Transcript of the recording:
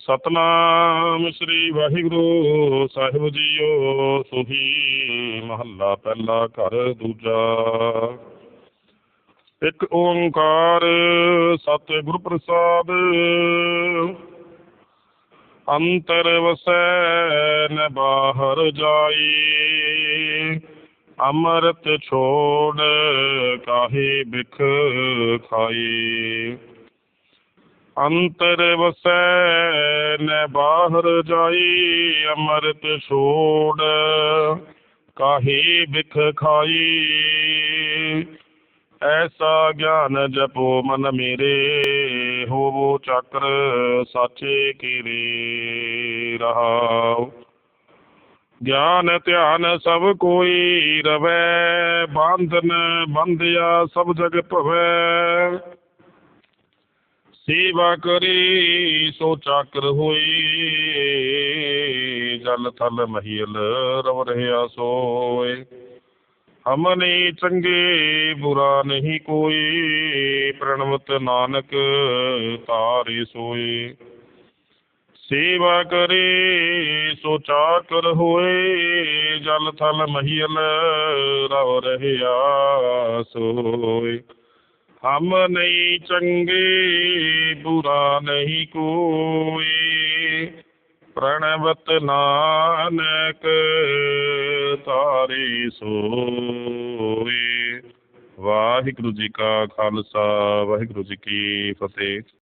ਸਤਨਾਮ ਸ੍ਰੀ ਵਾਹਿਗੁਰੂ ਸਾਹਿਬ ਜੀਓ ਸੁਹੀ ਮਹੱਲਾ ਪਹਿਲਾ ਘਰ ਦੂਜਾ। ਇੱਕ ਓੰਕਾਰ ਸਤਿਗੁਰ ਪ੍ਰਸਾਦ ਅੰਤਰ ਵਸੈ ਨ ਬਾਹਰ ਜਾਈ। ਅੰਮ੍ਰਿਤ ਛੋੜ ਕਾਹੇ ਬਿਖ ਖਾਈ। ਅੰਤਰ ਵਸੈ ਨ ਬਾਹਰ ਜਾਈ, ਅੰਮ੍ਰਿਤ ਛੋੜ ਕਾਹੇ ਬਿਖ ਖਾਈ। ਐਸਾ ਗਿਆਨ ਜਪੋ ਮਨ ਮੇਰੇ, ਹੋਵੋ ਚੱਕਰ ਸਾਚੇ ਕੀਰੇ ਰਹਾਉ। ਗਿਆਨ ਧਿਆਨ ਸਭ ਕੋਈ ਰਵੈ, ਬੰਧਨ ਬੰਧਿਆ ਸਭ ਜਗ ਭਵੈ। ਸੇਵਾ ਕਰੇ, ਸੋ ਚਾਕਰ ਹੋਏ। ਜਲ ਥਲ ਮਹੀਲ ਰਵ ਰਹਿਆ ਸੋਏ। ਹਮਨੇ ਚੰਗੇ, ਬੁਰਾ ਨਹੀਂ ਕੋਈ। ਪ੍ਰਣਵਤ ਨਾਨਕ ਤਾਰੇ ਸੋਏ। ਸੇਵਾ ਕਰੇ, ਸੋ ਚਾਕਰ ਹੋਏ। ਜਲ ਥਲ ਮਹੀਲ ਰਵ ਰਹਿਆ ਸੋਏ। ਹਮ ਨਹੀਂ ਚੰਗੇ, ਬੁਰਾ ਨਹੀਂ ਕੋਈ। ਪ੍ਰਣਵਤ ਨਾਨਕ ਤਾਰੇ ਸੋਏ। ਵਾਹਿਗੁਰੂ ਜੀ ਕਾ ਖਾਲਸਾ, ਵਾਹਿਗੁਰੂ ਜੀ ਕੀ ਫਤਿਹ।